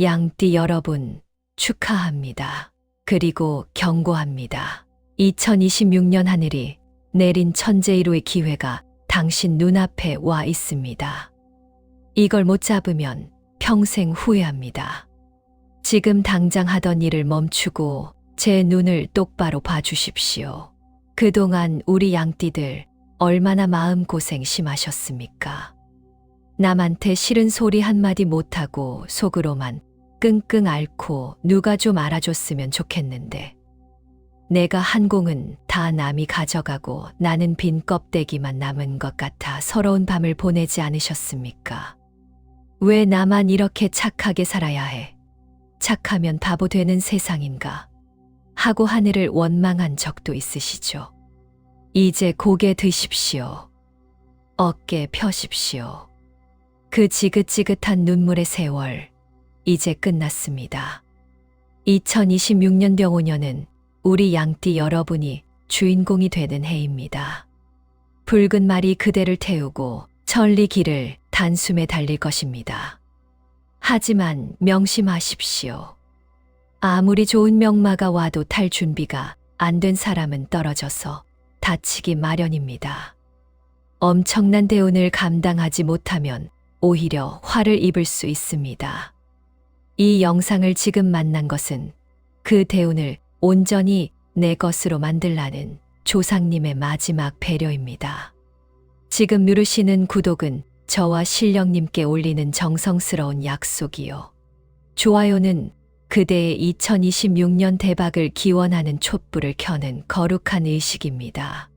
양띠 여러분, 축하합니다. 그리고 경고합니다. 2026년 하늘이 내린 천재이로의 기회가 당신 눈앞에 와 있습니다. 이걸 못 잡으면 평생 후회합니다. 지금 당장 하던 일을 멈추고 제 눈을 똑바로 봐주십시오. 그동안 우리 양띠들 얼마나 마음고생 심하셨습니까? 남한테 싫은 소리 한마디 못하고 속으로만 끙끙 앓고 누가 좀 알아줬으면 좋겠는데. 내가 한 공은 다 남이 가져가고 나는 빈 껍데기만 남은 것 같아 서러운 밤을 보내지 않으셨습니까? 왜 나만 이렇게 착하게 살아야 해? 착하면 바보 되는 세상인가? 하고 하늘을 원망한 적도 있으시죠. 이제 고개 드십시오. 어깨 펴십시오. 그 지긋지긋한 눈물의 세월, 이제 끝났습니다. 2026년 병오년은 우리 양띠 여러분이 주인공이 되는 해입니다. 붉은 말이 그대를 태우고 천리 길을 단숨에 달릴 것입니다. 하지만 명심하십시오. 아무리 좋은 명마가 와도 탈 준비가 안 된 사람은 떨어져서 다치기 마련입니다. 엄청난 대운을 감당하지 못하면 오히려 화를 입을 수 있습니다. 이 영상을 지금 만난 것은 그 대운을 온전히 내 것으로 만들라는 조상님의 마지막 배려입니다. 지금 누르시는 구독은 저와 신령님께 올리는 정성스러운 약속이요. 좋아요는 그대의 2026년 대박을 기원하는 촛불을 켜는 거룩한 의식입니다.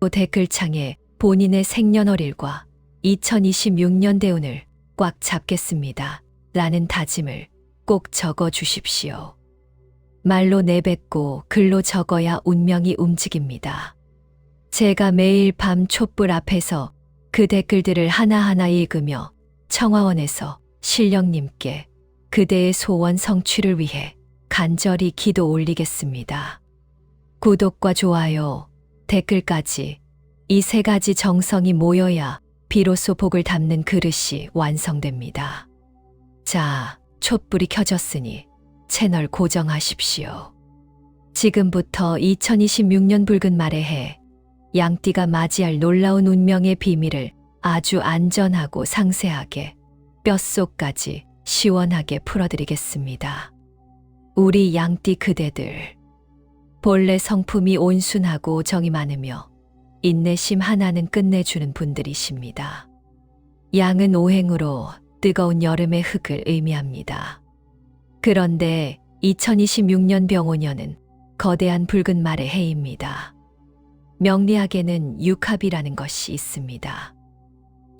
또 댓글창에 본인의 생년월일과 2026년 대운을 꽉 잡겠습니다. 라는 다짐을 꼭 적어 주십시오. 말로 내뱉고 글로 적어야 운명이 움직입니다. 제가 매일 밤 촛불 앞에서 그 댓글들을 하나하나 읽으며 청화원에서 신령님께 그대의 소원 성취를 위해 간절히 기도 올리겠습니다. 구독과 좋아요, 댓글까지 이 세 가지 정성이 모여야 비로소 복을 담는 그릇이 완성됩니다. 자, 촛불이 켜졌으니 채널 고정하십시오. 지금부터 2026년 붉은 말의 해, 양띠가 맞이할 놀라운 운명의 비밀을 아주 안전하고 상세하게 뼛속까지 시원하게 풀어드리겠습니다. 우리 양띠 그대들. 본래 성품이 온순하고 정이 많으며 인내심 하나는 끝내주는 분들이십니다. 양은 오행으로 뜨거운 여름의 흙을 의미합니다. 그런데 2026년 병오년은 거대한 붉은 말의 해입니다. 명리학에는 육합이라는 것이 있습니다.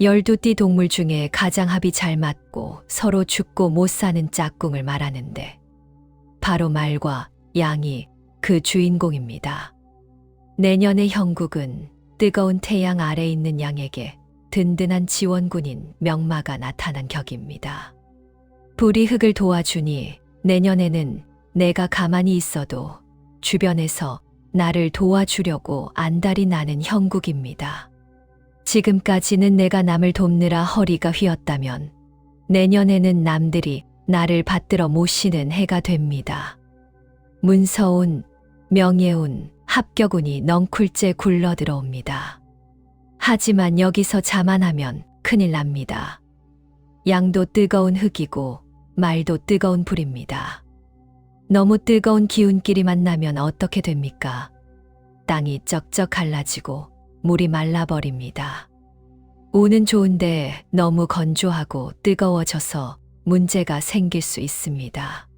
열두 띠 동물 중에 가장 합이 잘 맞고 서로 죽고 못 사는 짝꿍을 말하는데 바로 말과 양이 그 주인공입니다. 내년의 형국은 뜨거운 태양 아래 있는 양에게 든든한 지원군인 명마가 나타난 격입니다. 불이 흙을 도와주니 내년에는 내가 가만히 있어도 주변에서 나를 도와주려고 안달이 나는 형국입니다. 지금까지는 내가 남을 돕느라 허리가 휘었다면 내년에는 남들이 나를 받들어 모시는 해가 됩니다. 문서운, 명예운, 합격운이 넝쿨째 굴러 들어옵니다. 하지만 여기서 자만하면 큰일 납니다. 양도 뜨거운 흙이고 말도 뜨거운 불입니다. 너무 뜨거운 기운끼리 만나면 어떻게 됩니까? 땅이 쩍쩍 갈라지고 물이 말라버립니다. 운은 좋은데 너무 건조하고 뜨거워져서 문제가 생길 수 있습니다.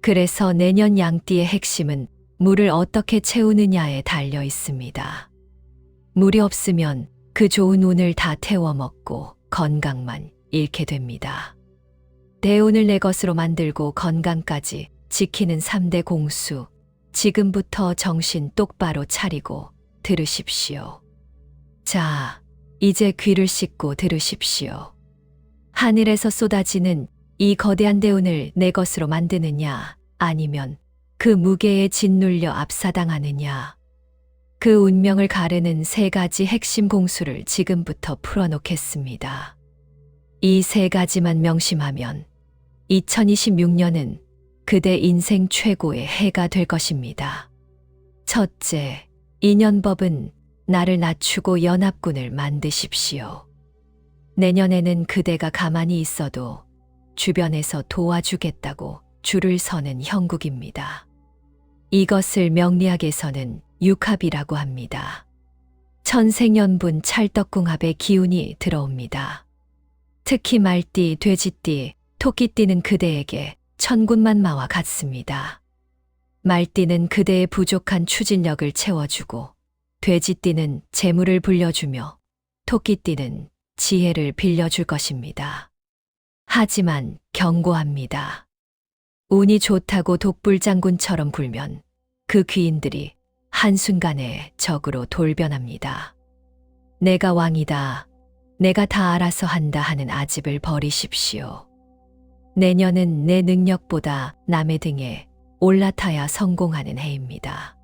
그래서 내년 양띠의 핵심은 물을 어떻게 채우느냐에 달려 있습니다. 물이 없으면 그 좋은 운을 다 태워 먹고 건강만 잃게 됩니다. 대운을 내 것으로 만들고 건강까지 지키는 3대 공수. 지금부터 정신 똑바로 차리고 들으십시오. 자, 이제 귀를 씻고 들으십시오. 하늘에서 쏟아지는 이 거대한 대운을 내 것으로 만드느냐, 아니면 그 무게에 짓눌려 압사당하느냐. 그 운명을 가르는 세 가지 핵심 공수를 지금부터 풀어놓겠습니다. 이 세 가지만 명심하면 2026년은 그대 인생 최고의 해가 될 것입니다. 첫째, 인연법은 나를 낮추고 연합군을 만드십시오. 내년에는 그대가 가만히 있어도 주변에서 도와주겠다고 줄을 서는 형국입니다. 이것을 명리학에서는 육합이라고 합니다. 천생연분 찰떡궁합의 기운이 들어옵니다. 특히 말띠, 돼지띠, 토끼띠는 그대에게 천군만마와 같습니다. 말띠는 그대의 부족한 추진력을 채워주고, 돼지띠는 재물을 불려주며, 토끼띠는 지혜를 빌려줄 것입니다. 하지만 경고합니다. 운이 좋다고 독불장군처럼 굴면 그 귀인들이 한순간에 적으로 돌변합니다. 내가 왕이다. 내가 다 알아서 한다 하는 아집을 버리십시오. 내년은 내 능력보다 남의 등에 올라타야 성공하는 해입니다.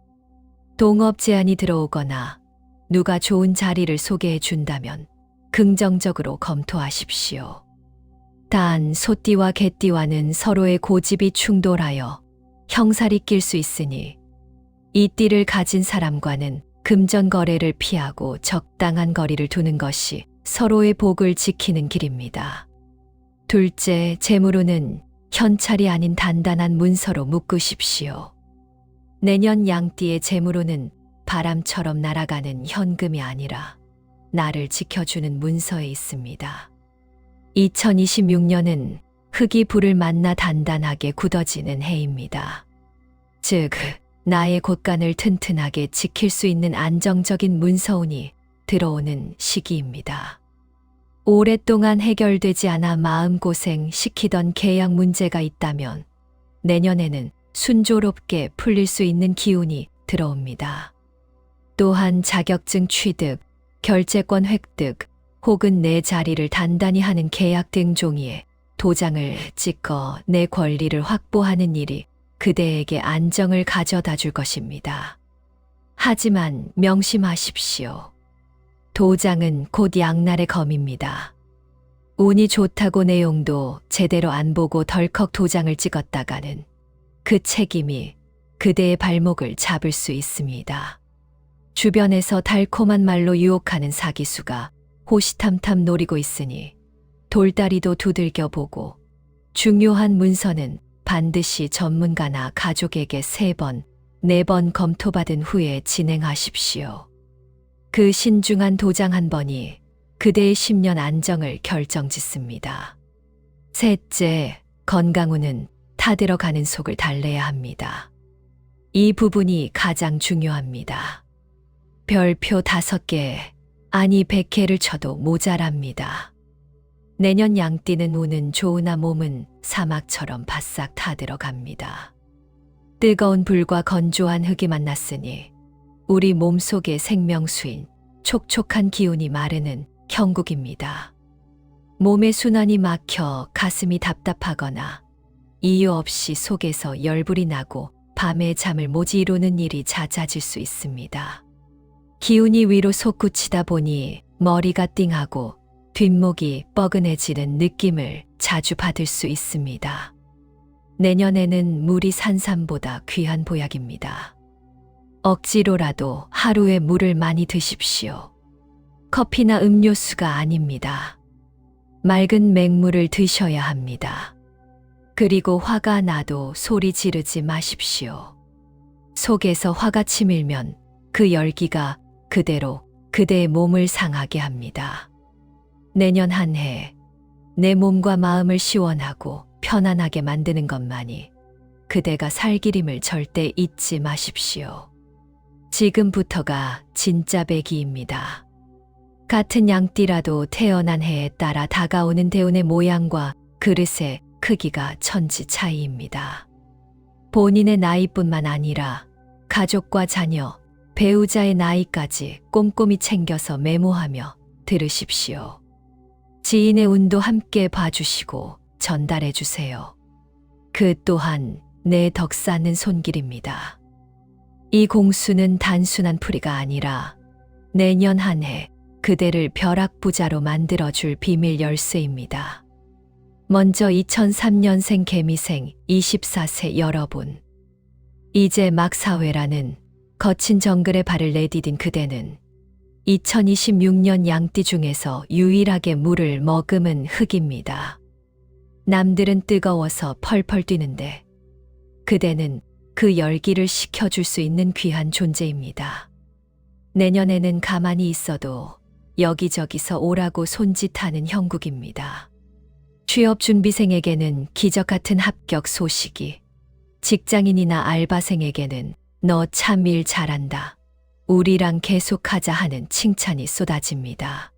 동업 제안이 들어오거나 누가 좋은 자리를 소개해 준다면 긍정적으로 검토하십시오. 단 소띠와 개띠와는 서로의 고집이 충돌하여 형살이 낄 수 있으니 이 띠를 가진 사람과는 금전 거래를 피하고 적당한 거리를 두는 것이 서로의 복을 지키는 길입니다. 둘째, 재물운은 현찰이 아닌 단단한 문서로 묶으십시오. 내년 양띠의 재물운은 바람처럼 날아가는 현금이 아니라 나를 지켜주는 문서에 있습니다. 2026년은 흙이 불을 만나 단단하게 굳어지는 해입니다. 즉, 나의 곳간을 튼튼하게 지킬 수 있는 안정적인 문서운이 들어오는 시기입니다. 오랫동안 해결되지 않아 마음고생 시키던 계약 문제가 있다면 내년에는 순조롭게 풀릴 수 있는 기운이 들어옵니다. 또한 자격증 취득, 결제권 획득, 혹은 내 자리를 단단히 하는 계약 등 종이에 도장을 찍어 내 권리를 확보하는 일이 그대에게 안정을 가져다 줄 것입니다. 하지만 명심하십시오. 도장은 곧 양날의 검입니다. 운이 좋다고 내용도 제대로 안 보고 덜컥 도장을 찍었다가는 그 책임이 그대의 발목을 잡을 수 있습니다. 주변에서 달콤한 말로 유혹하는 사기수가 호시탐탐 노리고 있으니 돌다리도 두들겨 보고 중요한 문서는 반드시 전문가나 가족에게 세 번, 네 번 검토받은 후에 진행하십시오. 그 신중한 도장 한 번이 그대의 10년 안정을 결정짓습니다. 셋째, 건강운은 타들어가는 속을 달래야 합니다. 이 부분이 가장 중요합니다. 별표 다섯 개, 아니 100개를 쳐도 모자랍니다. 내년 양띠는 우는 좋으나 몸은 사막처럼 바싹 타들어갑니다. 뜨거운 불과 건조한 흙이 만났으니 우리 몸 속의 생명수인 촉촉한 기운이 마르는 형국입니다. 몸의 순환이 막혀 가슴이 답답하거나 이유 없이 속에서 열불이 나고 밤에 잠을 못 이루는 일이 잦아질 수 있습니다. 기운이 위로 솟구치다 보니 머리가 띵하고 뒷목이 뻐근해지는 느낌을 자주 받을 수 있습니다. 내년에는 물이 산삼보다 귀한 보약입니다. 억지로라도 하루에 물을 많이 드십시오. 커피나 음료수가 아닙니다. 맑은 맹물을 드셔야 합니다. 그리고 화가 나도 소리 지르지 마십시오. 속에서 화가 치밀면 그 열기가 그대로 그대의 몸을 상하게 합니다. 내년 한 해 내 몸과 마음을 시원하고 편안하게 만드는 것만이 그대가 살 길임을 절대 잊지 마십시오. 지금부터가 진짜 배기입니다. 같은 양띠라도 태어난 해에 따라 다가오는 대운의 모양과 그릇의 크기가 천지 차이입니다. 본인의 나이뿐만 아니라 가족과 자녀, 배우자의 나이까지 꼼꼼히 챙겨서 메모하며 들으십시오. 지인의 운도 함께 봐주시고 전달해 주세요. 그 또한 내 덕 쌓는 손길입니다. 이 공수는 단순한 풀이가 아니라 내년 한 해 그대를 벼락부자로 만들어줄 비밀 열쇠입니다. 먼저 2003년생 개미생 24세 여러분. 이제 막 사회라는 거친 정글에 발을 내디딘 그대는 2026년 양띠 중에서 유일하게 물을 머금은 흙입니다. 남들은 뜨거워서 펄펄 뛰는데 그대는 그 열기를 식혀줄 수 있는 귀한 존재입니다. 내년에는 가만히 있어도 여기저기서 오라고 손짓하는 형국입니다. 취업 준비생에게는 기적 같은 합격 소식이, 직장인이나 알바생에게는 너 참 일 잘한다. 우리랑 계속하자 하는 칭찬이 쏟아집니다.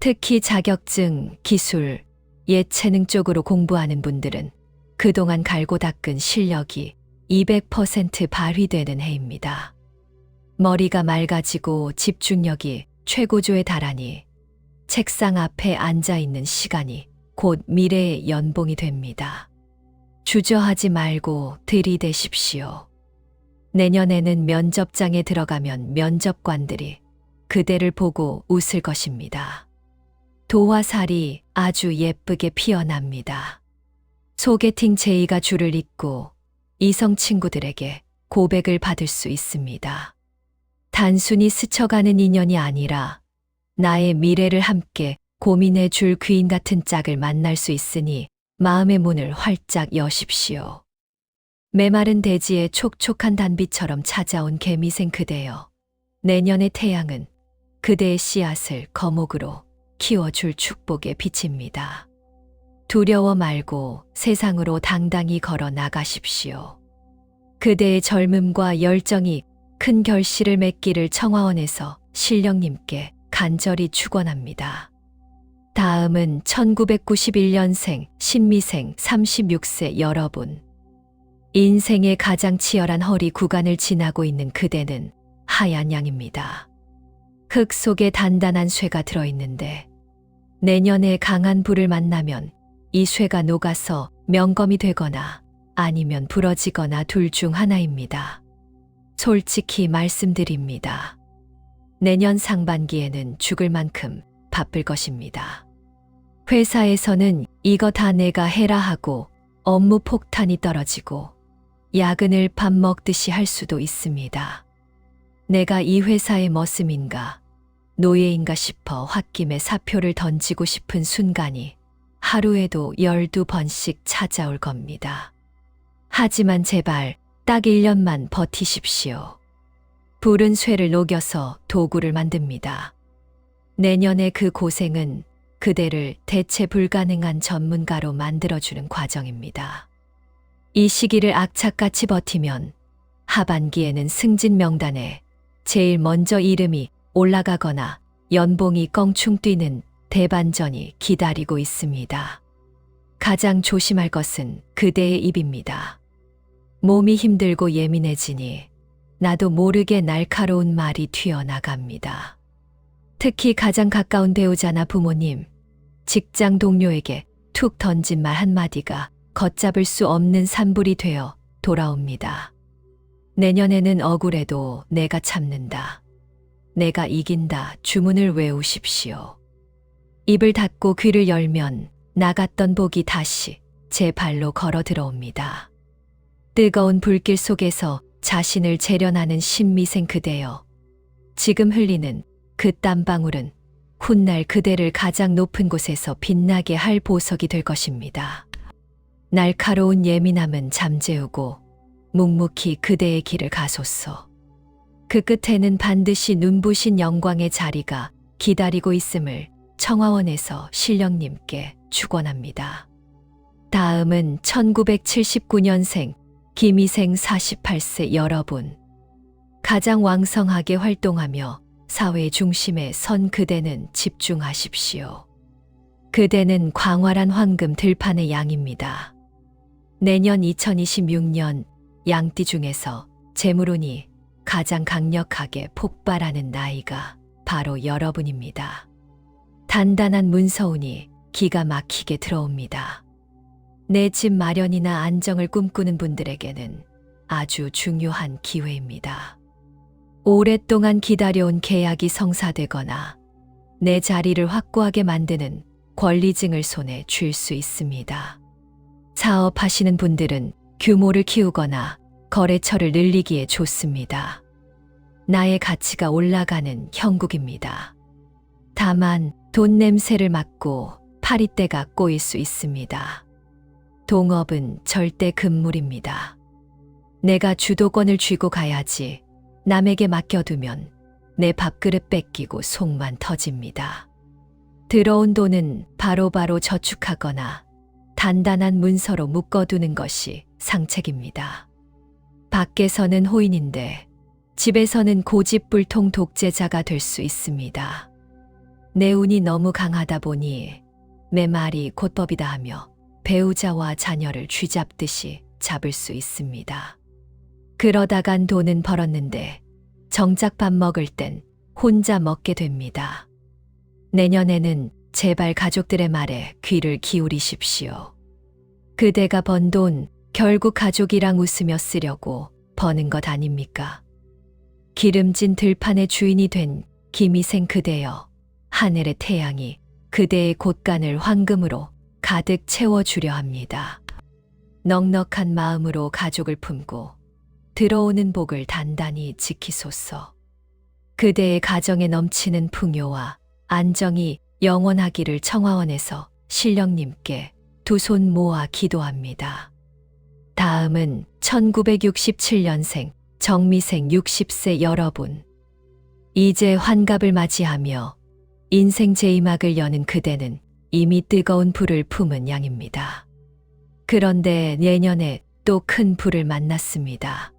특히 자격증, 기술, 예체능 쪽으로 공부하는 분들은 그동안 갈고 닦은 실력이 200% 발휘되는 해입니다. 머리가 맑아지고 집중력이 최고조에 달하니 책상 앞에 앉아 있는 시간이 곧 미래의 연봉이 됩니다. 주저하지 말고 들이대십시오. 내년에는 면접장에 들어가면 면접관들이 그대를 보고 웃을 것입니다. 도화살이 아주 예쁘게 피어납니다. 소개팅 제의가 줄을 잇고 이성 친구들에게 고백을 받을 수 있습니다. 단순히 스쳐가는 인연이 아니라 나의 미래를 함께 고민해 줄 귀인 같은 짝을 만날 수 있으니 마음의 문을 활짝 여십시오. 메마른 대지에 촉촉한 단비처럼 찾아온 개미생 그대여. 내년의 태양은 그대의 씨앗을 거목으로 키워줄 축복의 빛입니다. 두려워 말고 세상으로 당당히 걸어 나가십시오. 그대의 젊음과 열정이 큰 결실을 맺기를 청화원에서 신령님께 간절히 축원합니다. 다음은 1991년생 신미생 36세 여러분. 인생의 가장 치열한 허리 구간을 지나고 있는 그대는 하얀 양입니다. 흙 속에 단단한 쇠가 들어있는데 내년에 강한 불을 만나면 이 쇠가 녹아서 명검이 되거나 아니면 부러지거나 둘 중 하나입니다. 솔직히 말씀드립니다. 내년 상반기에는 죽을 만큼 바쁠 것입니다. 회사에서는 이거 다 내가 해라 하고 업무 폭탄이 떨어지고 야근을 밥 먹듯이 할 수도 있습니다. 내가 이 회사의 머슴인가, 노예인가 싶어 홧김에 사표를 던지고 싶은 순간이 하루에도 12번씩 찾아올 겁니다. 하지만 제발 딱 1년만 버티십시오. 불은 쇠를 녹여서 도구를 만듭니다. 내년의 그 고생은 그대를 대체 불가능한 전문가로 만들어주는 과정입니다. 이 시기를 악착같이 버티면 하반기에는 승진 명단에 제일 먼저 이름이 올라가거나 연봉이 껑충 뛰는 대반전이 기다리고 있습니다. 가장 조심할 것은 그대의 입입니다. 몸이 힘들고 예민해지니 나도 모르게 날카로운 말이 튀어나갑니다. 특히 가장 가까운 배우자나 부모님, 직장 동료에게 툭 던진 말 한마디가 걷잡을 수 없는 산불이 되어 돌아옵니다. 내년에는 억울해도 내가 참는다. 내가 이긴다 주문을 외우십시오. 입을 닫고 귀를 열면 나갔던 복이 다시 제 발로 걸어 들어옵니다. 뜨거운 불길 속에서 자신을 재련하는 신미생 그대여. 지금 흘리는 그 땀방울은 훗날 그대를 가장 높은 곳에서 빛나게 할 보석이 될 것입니다. 날카로운 예민함은 잠재우고 묵묵히 그대의 길을 가소서. 그 끝에는 반드시 눈부신 영광의 자리가 기다리고 있음을 청화원에서 신령님께 축원합니다. 다음은 1979년생 김희생 48세 여러분. 가장 왕성하게 활동하며 사회 중심에 선 그대는 집중하십시오. 그대는 광활한 황금 들판의 양입니다. 내년 2026년 양띠 중에서 재물운이 가장 강력하게 폭발하는 나이가 바로 여러분입니다. 단단한 문서운이 기가 막히게 들어옵니다. 내 집 마련이나 안정을 꿈꾸는 분들에게는 아주 중요한 기회입니다. 오랫동안 기다려온 계약이 성사되거나 내 자리를 확고하게 만드는 권리증을 손에 쥘 수 있습니다. 사업하시는 분들은 규모를 키우거나 거래처를 늘리기에 좋습니다. 나의 가치가 올라가는 형국입니다. 다만 돈 냄새를 맡고 파리떼가 꼬일 수 있습니다. 동업은 절대 금물입니다. 내가 주도권을 쥐고 가야지 남에게 맡겨두면 내 밥그릇 뺏기고 속만 터집니다. 들어온 돈은 바로바로 저축하거나 단단한 문서로 묶어두는 것이 상책입니다. 밖에서는 호인인데 집에서는 고집불통 독재자가 될 수 있습니다. 내 운이 너무 강하다 보니 내 말이 곧법이다 하며 배우자와 자녀를 쥐잡듯이 잡을 수 있습니다. 그러다간 돈은 벌었는데 정작 밥 먹을 땐 혼자 먹게 됩니다. 내년에는 제발 가족들의 말에 귀를 기울이십시오. 그대가 번 돈 결국 가족이랑 웃으며 쓰려고 버는 것 아닙니까? 기름진 들판의 주인이 된 김희생 그대여 하늘의 태양이 그대의 곳간을 황금으로 가득 채워주려 합니다. 넉넉한 마음으로 가족을 품고 들어오는 복을 단단히 지키소서. 그대의 가정에 넘치는 풍요와 안정이 영원하기를 청화원에서 신령님께 두 손 모아 기도합니다. 다음은 1967년생 정미생 60세 여러분. 이제 환갑을 맞이하며 인생 제2막을 여는 그대는 이미 뜨거운 불을 품은 양입니다. 그런데 내년에 또 큰 불을 만났습니다.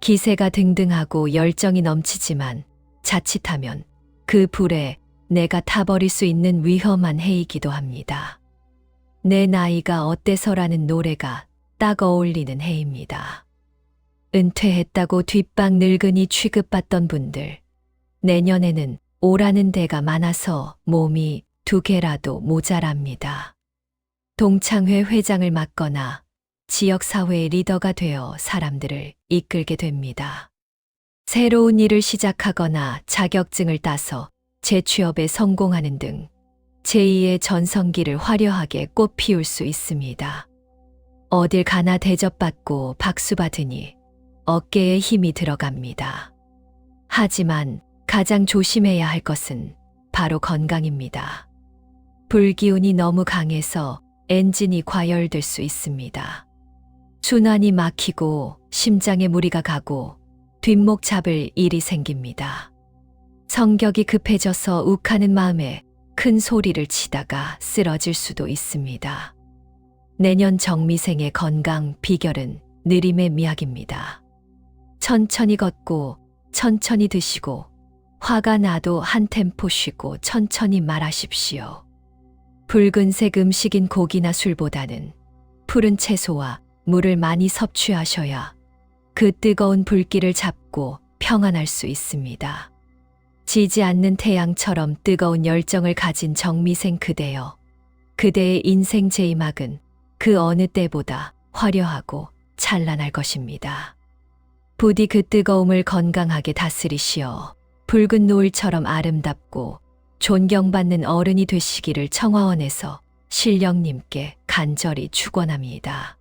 기세가 등등하고 열정이 넘치지만 자칫하면 그 불에 내가 타버릴 수 있는 위험한 해이기도 합니다. 내 나이가 어때서라는 노래가 딱 어울리는 해입니다. 은퇴했다고 뒷방 늙은이 취급받던 분들, 내년에는 오라는 데가 많아서 몸이 두 개라도 모자랍니다. 동창회 회장을 맡거나 지역사회의 리더가 되어 사람들을 이끌게 됩니다. 새로운 일을 시작하거나 자격증을 따서 재취업에 성공하는 등 제2의 전성기를 화려하게 꽃피울 수 있습니다. 어딜 가나 대접받고 박수받으니 어깨에 힘이 들어갑니다. 하지만 가장 조심해야 할 것은 바로 건강입니다. 불기운이 너무 강해서 엔진이 과열될 수 있습니다. 순환이 막히고 심장에 무리가 가고 뒷목 잡을 일이 생깁니다. 성격이 급해져서 욱하는 마음에 큰 소리를 치다가 쓰러질 수도 있습니다. 내년 정미생의 건강 비결은 느림의 미학입니다. 천천히 걷고 천천히 드시고 화가 나도 한 템포 쉬고 천천히 말하십시오. 붉은색 음식인 고기나 술보다는 푸른 채소와 물을 많이 섭취하셔야 그 뜨거운 불길을 잡고 평안할 수 있습니다. 지지 않는 태양처럼 뜨거운 열정을 가진 정미생 그대여. 그대의 인생 제2막은 그 어느 때보다 화려하고 찬란할 것입니다. 부디 그 뜨거움을 건강하게 다스리시어 붉은 노을처럼 아름답고 존경받는 어른이 되시기를 청화원에서 신령님께 간절히 축원합니다.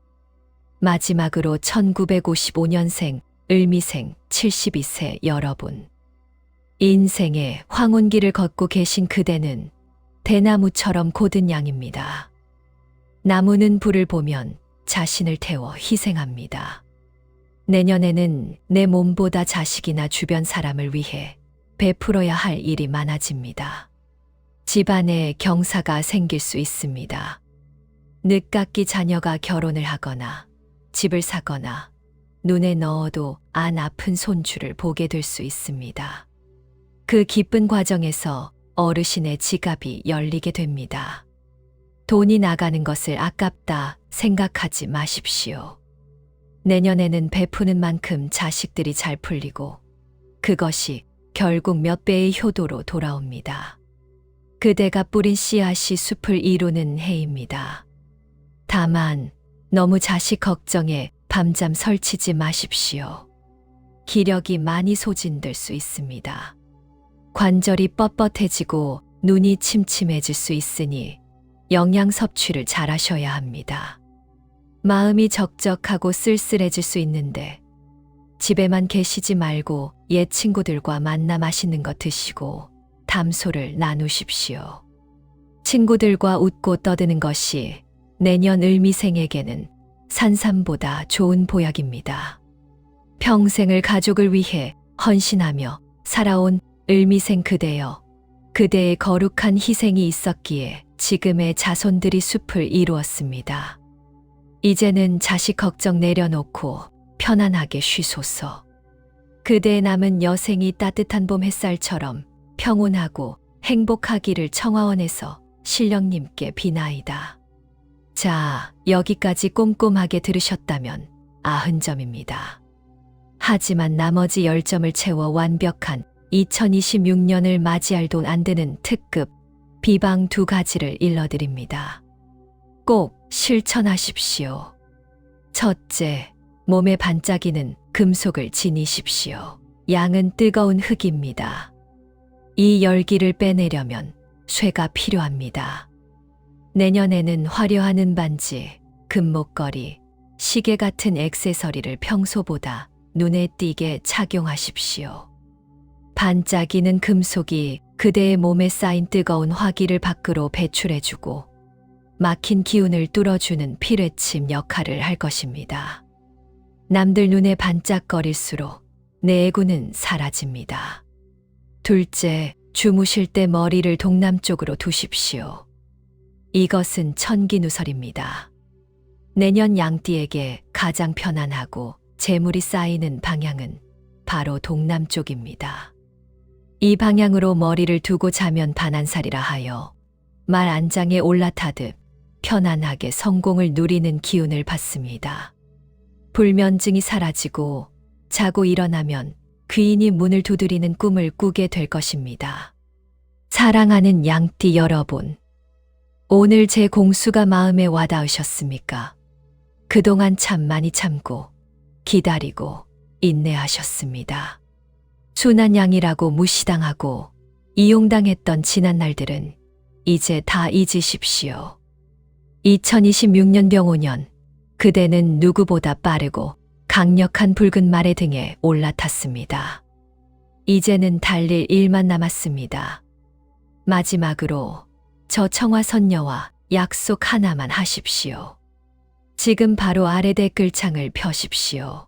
마지막으로 1955년생 을미생 72세 여러분. 인생의 황혼기를 걷고 계신 그대는 대나무처럼 고든 양입니다. 나무는 불을 보면 자신을 태워 희생합니다. 내년에는 내 몸보다 자식이나 주변 사람을 위해 베풀어야 할 일이 많아집니다. 집안에 경사가 생길 수 있습니다. 늦깎이 자녀가 결혼을 하거나 집을 사거나 눈에 넣어도 안 아픈 손주를 보게 될 수 있습니다. 그 기쁜 과정에서 어르신의 지갑이 열리게 됩니다. 돈이 나가는 것을 아깝다 생각하지 마십시오. 내년에는 베푸는 만큼 자식들이 잘 풀리고 그것이 결국 몇 배의 효도로 돌아옵니다. 그대가 뿌린 씨앗이 숲을 이루는 해입니다. 다만 너무 자식 걱정에 밤잠 설치지 마십시오. 기력이 많이 소진될 수 있습니다. 관절이 뻣뻣해지고 눈이 침침해질 수 있으니 영양 섭취를 잘 하셔야 합니다. 마음이 적적하고 쓸쓸해질 수 있는데 집에만 계시지 말고 옛 친구들과 만나 맛있는 것 드시고 담소를 나누십시오. 친구들과 웃고 떠드는 것이 내년 을미생에게는 산삼보다 좋은 보약입니다. 평생을 가족을 위해 헌신하며 살아온 을미생 그대여. 그대의 거룩한 희생이 있었기에 지금의 자손들이 숲을 이루었습니다. 이제는 자식 걱정 내려놓고 편안하게 쉬소서. 그대의 남은 여생이 따뜻한 봄 햇살처럼 평온하고 행복하기를 청화원에서 신령님께 비나이다. 자, 여기까지 꼼꼼하게 들으셨다면 아흔 점입니다. 하지만 나머지 열점을 채워 완벽한 2026년을 맞이할 돈안 드는 특급 비방 두 가지를 일러드립니다. 꼭 실천하십시오. 첫째, 몸에 반짝이는 금속을 지니십시오. 양은 뜨거운 흙입니다. 이 열기를 빼내려면 쇠가 필요합니다. 내년에는 화려한 은반지, 금목걸이, 시계 같은 액세서리를 평소보다 눈에 띄게 착용하십시오. 반짝이는 금속이 그대의 몸에 쌓인 뜨거운 화기를 밖으로 배출해주고 막힌 기운을 뚫어주는 피뢰침 역할을 할 것입니다. 남들 눈에 반짝거릴수록 내 애구는 사라집니다. 둘째, 주무실 때 머리를 동남쪽으로 두십시오. 이것은 천기누설입니다. 내년 양띠에게 가장 편안하고 재물이 쌓이는 방향은 바로 동남쪽입니다. 이 방향으로 머리를 두고 자면 반한살이라 하여 말 안장에 올라타듯 편안하게 성공을 누리는 기운을 받습니다. 불면증이 사라지고 자고 일어나면 귀인이 문을 두드리는 꿈을 꾸게 될 것입니다. 사랑하는 양띠 여러분, 오늘 제 공수가 마음에 와닿으셨습니까? 그동안 참 많이 참고 기다리고 인내하셨습니다. 순한 양이라고 무시당하고 이용당했던 지난 날들은 이제 다 잊으십시오. 2026년 병오년 그대는 누구보다 빠르고 강력한 붉은 말의 등에 올라탔습니다. 이제는 달릴 일만 남았습니다. 마지막으로 저 청화 선녀와 약속 하나만 하십시오. 지금 바로 아래 댓글창을 펴십시오.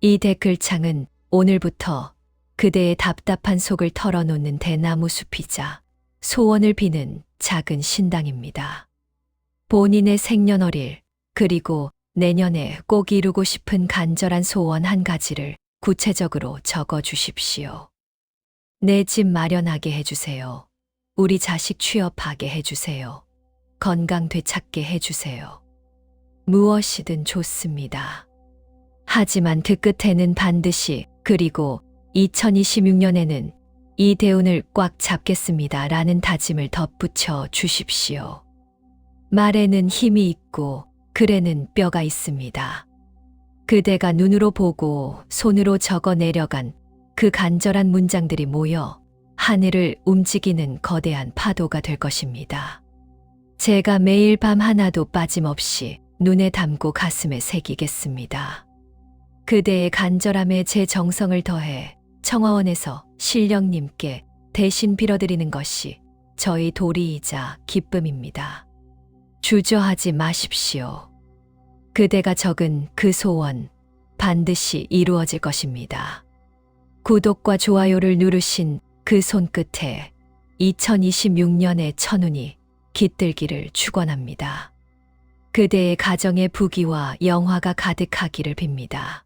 이 댓글창은 오늘부터 그대의 답답한 속을 털어놓는 대나무 숲이자 소원을 비는 작은 신당입니다. 본인의 생년월일 그리고 내년에 꼭 이루고 싶은 간절한 소원 한 가지를 구체적으로 적어 주십시오. 내 집 마련하게 해주세요. 우리 자식 취업하게 해주세요. 건강 되찾게 해주세요. 무엇이든 좋습니다. 하지만 그 끝에는 반드시 그리고 2026년에는 이 대운을 꽉 잡겠습니다. 라는 다짐을 덧붙여 주십시오. 말에는 힘이 있고 글에는 뼈가 있습니다. 그대가 눈으로 보고 손으로 적어 내려간 그 간절한 문장들이 모여 하늘을 움직이는 거대한 파도가 될 것입니다. 제가 매일 밤 하나도 빠짐없이 눈에 담고 가슴에 새기겠습니다. 그대의 간절함에 제 정성을 더해 청화원에서 신령님께 대신 빌어드리는 것이 저희 도리이자 기쁨입니다. 주저하지 마십시오. 그대가 적은 그 소원 반드시 이루어질 것입니다. 구독과 좋아요를 누르신 그 손끝에 2026년의 천운이 깃들기를 축원합니다. 그대의 가정의 부귀와 영화가 가득하기를 빕니다.